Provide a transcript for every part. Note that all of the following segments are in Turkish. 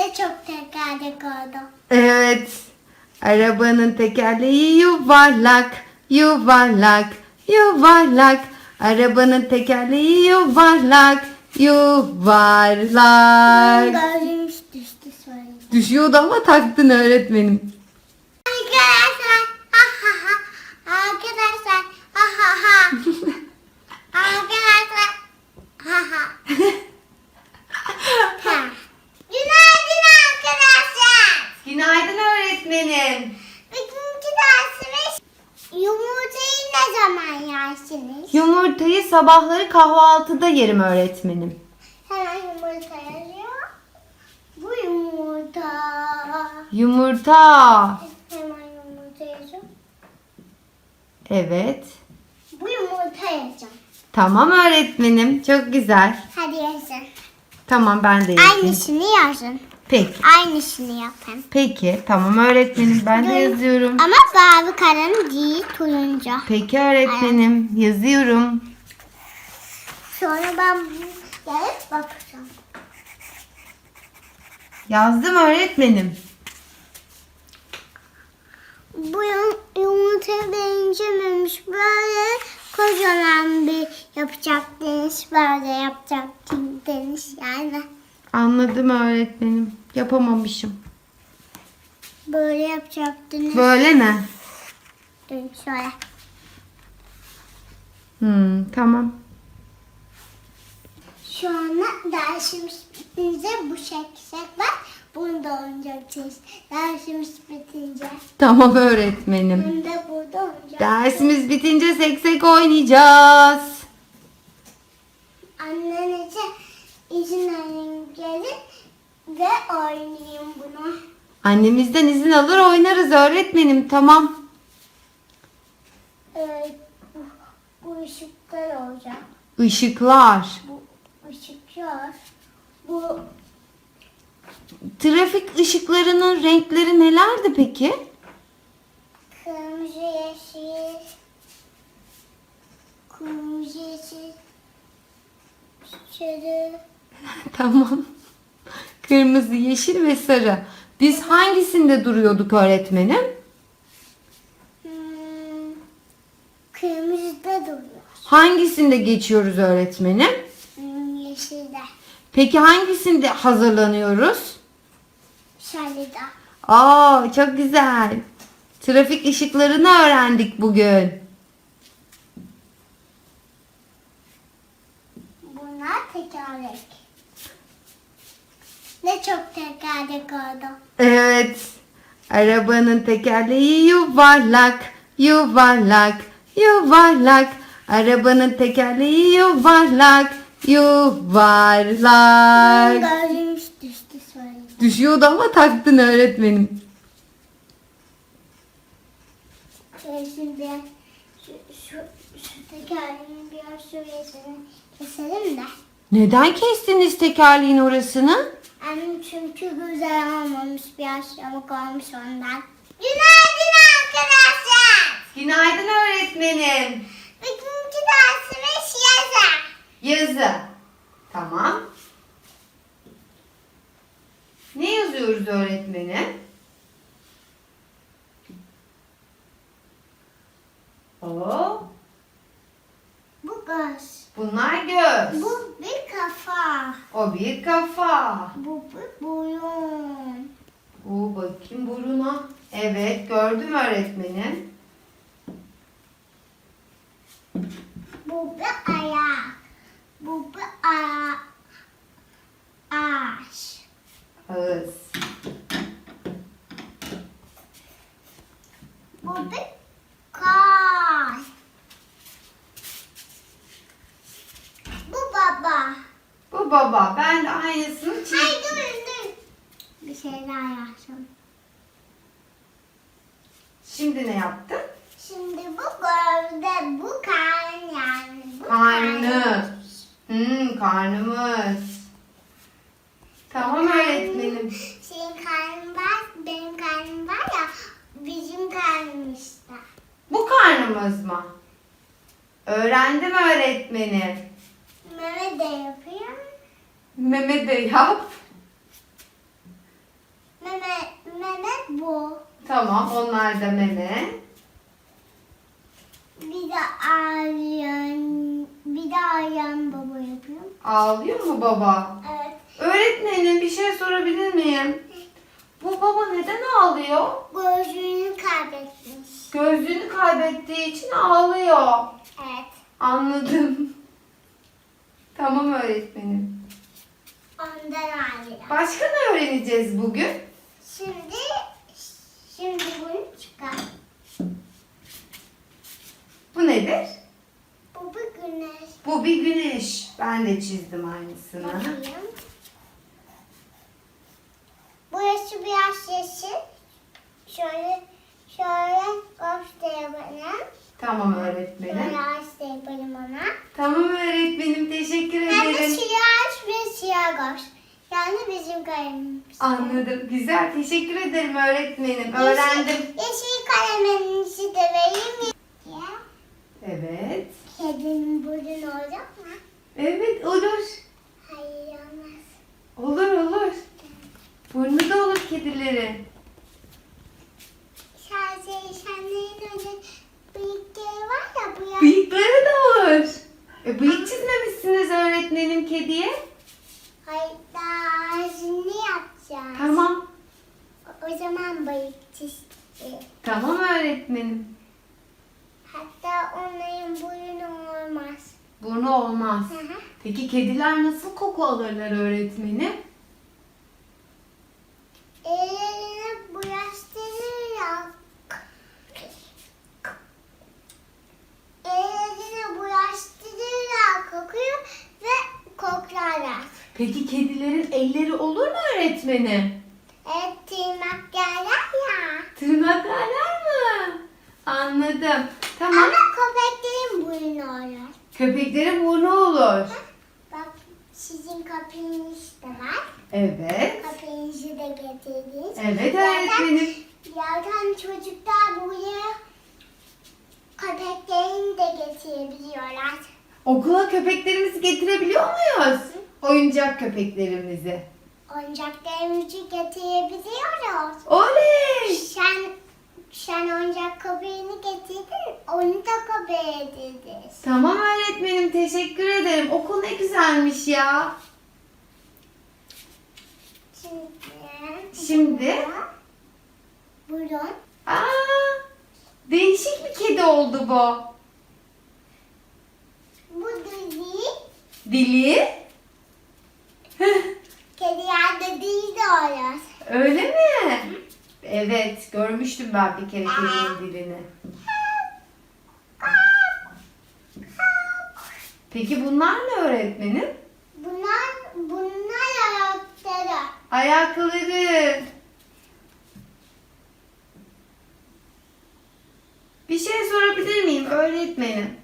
Ne çok tekerlek oldu. Evet. Arabanın tekerleği yuvarlak, yuvarlak, yuvarlak. Arabanın tekerleği yuvarlak, yuvarlak. Düştü söyleyeyim. Düşüyordu ama taktın öğretmenim. Arkadaşlar. Ha ha ha. Arkadaşlar. Ha ha ha. Arkadaşlar. Ha ha. Ha. Günaydın arkadaşlar. Günaydın öğretmenim. Bugünkü dersimiz yumurtayı ne zaman yersiniz? Yumurtayı sabahları kahvaltıda yerim öğretmenim. Hemen yumurta yazıyor. Bu yumurta. Yumurta. Hemen yumurta yazıyor. Evet. Bu yumurta yazıyor. Tamam öğretmenim. Çok güzel. Hadi yazın. Tamam ben de yazayım. Aynısını yazın. Peki. Aynısını yapın. Peki. Tamam öğretmenim. Ben de yazıyorum. Ama mavi kalem değil turuncu. Peki öğretmenim. Yazıyorum. Sonra ben gelip bakacağım. Yazdım öğretmenim. Bu yum- yumurta benzememiş. Böyle kocaman bir yapacaktınız. Böyle yapacaktınız yani. Anladım öğretmenim. Yapamamışım. Böyle yapacaktınız. Böyle mi? Dur şöyle. Hmm, tamam. Şu anda dersimiz bitince bu şekşek var. Bunu da oynayacaksınız. Dersimiz bitince. Tamam öğretmenim. Bunu da burada oynayacaksınız. Dersimiz bitince seksek oynayacağız. İzin alın gelin ve oynayın bunu. Annemizden izin alır oynarız öğretmenim. Tamam. Ee, bu, bu ışıklar olacak. Işıklar. Bu ışıklar. Bu Trafik ışıklarının renkleri nelerdi peki? kırmızı yeşil. Kırmızı yeşil. Sarı. Tamam. Kırmızı, yeşil ve sarı. Biz hangisinde duruyorduk öğretmenim? Hmm, kırmızıda duruyor. Hangisinde geçiyoruz öğretmenim? Hmm, yeşilde. Peki hangisinde hazırlanıyoruz? Sarıda. Aa, çok güzel. Trafik ışıklarını öğrendik bugün. Bunlar tekerlek. Ne çok tekerlek oldu. Evet. Arabanın tekerleği yuvarlak, yuvarlak, yuvarlak. Arabanın tekerleği yuvarlak, yuvarlak. Gözümüz düştü söyleyeyim. Düşüyordu ama taktın öğretmenim. Şimdi şu, şu, şu tekerleğin biraz şurasını keselim de. Neden kestiniz tekerleğin orasını? Annem çünkü güzel olmamış biraz yamuk olmuş ondan. Günaydın arkadaşlar. Günaydın öğretmenim. Bugünkü dersimiz yazı. Yazı. Tamam. Ne yazıyoruz öğretmenim? Oo, Bu göz. bunlar göz. Bu bir kafa. O bir kafa. Bu bir burun. Bu bakayım buruna. Evet gördüm öğretmenim. Bu bir ayak. Bu bir aya ağaç. Ağız. Bu bir kar. Bu baba. Bu baba. Ben de aynısını Ay çizdim. dur dur. Bir şey daha yapsın. Şimdi ne yaptın? Şimdi bu gövde, bu karn yani. Bu Karnı. Hmm, karnımız. Tamam öğretmenim. Senin karnın var, benim karnım var ya, bizim karnım işte. Bu karnımız mı? Öğrendim öğretmenim. Mehmet de yapıyor. Mehmet de yap. Tamam onlar da meme. Bir de ağlayan, bir de ağlayan baba yapıyorum. Ağlıyor mu baba? Evet. Öğretmenim bir şey sorabilir miyim? Bu baba neden ağlıyor? Gözlüğünü kaybetmiş. Gözlüğünü kaybettiği için ağlıyor. Evet. Anladım. Tamam öğretmenim. Ondan ağlıyor. Başka ne öğreneceğiz bugün? Şimdi, şimdi bunu çıkar. Bu nedir? Bu bir güneş. Bu bir güneş. Ben de çizdim aynısını. Bakayım. Burası biraz yeşil. Şöyle, şöyle göster bana. Tamam öğretmenim. da yaparım ona. Tamam öğretmenim teşekkür Hem de ederim. siyah ve siyah göz. Yani bizim kalemimiz. Anladım. Güzel. Teşekkür ederim öğretmenim. Öğrendim. Yeşil, yeşil kaleminizi de vereyim mi? Evet. kedinin burnu olacak mı? Evet olur. Hayır olmaz. Olur olur. Burnu da olur kedilerin. Sadece senlerin önce bıyıkları var ya bu ya. Bıyıkları da olur. E, bıyık çizmemişsiniz öğretmenim kediye. Hayır daha ağzını yapacağız. Tamam. O, o zaman bıyık çizdi. Tamam öğretmenim. Hatta onların burnu olmaz. Burnu olmaz. Hı hı. Peki kediler nasıl koku alırlar öğretmenim? Peki kedilerin elleri olur mu öğretmenim? Evet tırnak yerler ya. Tırnaklarlar mı? Anladım. Tamam. Ama köpeklerin burnu olur. Köpeklerin burnu olur. Bak sizin kapınız da var. Evet. Kapınızı da getirdiniz. Evet öğretmenim. Zaten çocuklar buraya köpeklerini de getirebiliyorlar. Okula köpeklerimizi getirebiliyor muyuz? Oyuncak köpeklerimizi. Oyuncaklarımızı getirebiliyoruz. Oley! Sen sen oyuncak köpeğini getirdin, onu da köpeğe edildiniz. Tamam öğretmenim teşekkür ederim. Okul ne güzelmiş ya. Şimdi, Şimdi? Buyurun. Aa, değişik bir kedi oldu bu. Bu Dili. kediler de değil de olur. Öyle mi? Evet görmüştüm ben bir kere kedinin dilini. Peki bunlar ne öğretmenim? Bunlar, bunlar ayakları. Ayakları. Bir şey sorabilir miyim öğretmenim?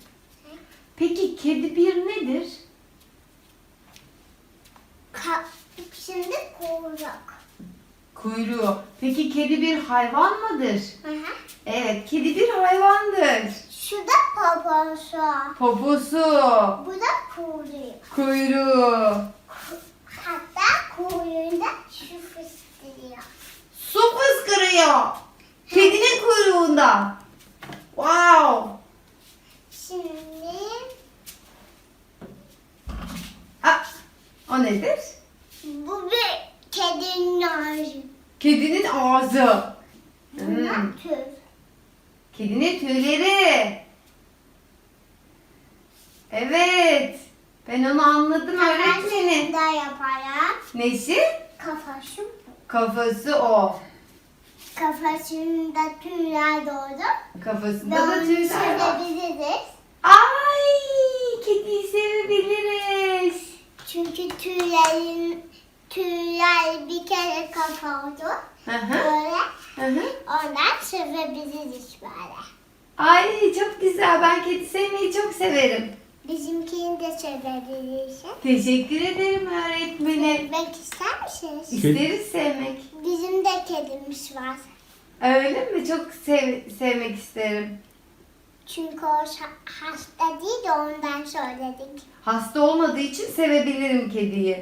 Peki kedi bir nedir? Ka- Şimdi kuyruk. Kuyruğu. Peki kedi bir hayvan mıdır? Hı hı. Evet, kedi bir hayvandır. Şu da poposu. Poposu, Bu da kuyruğu. kuyruğu, Hatta kuyruğunda şu fıstırıyor. su fıskırıyor. Kedinin kuyruğunda. Wow. Şimdi Ah, o nedir? bu bir kedinin ağzı. Kedinin ağzı. Bunlar Hmm. tüy. Kedinin tüyleri. Evet. Ben onu anladım öğretmenim. Kafasını yaparım. Nesi? Kafası. Kafası o. Kafasında tüyler doğdu. Kafasında da tüyler var. sevebiliriz. Ay, kediyi sevebiliriz. Çünkü tüylerin tüyler bir kere kafa oldu. Hı hı. Böyle Hı hı. ondan sevebiliriz böyle. Ay çok güzel. Ben kedi sevmeyi çok severim. Bizimkini de sevebiliriz. Teşekkür ederim öğretmenim. Sevmek ister misiniz? İsteriz sevmek. Bizim de kedimiz var. Öyle mi? Çok sev- sevmek isterim. Çünkü o hasta değil de ondan söyledik. Hasta olmadığı için sevebilirim kediyi.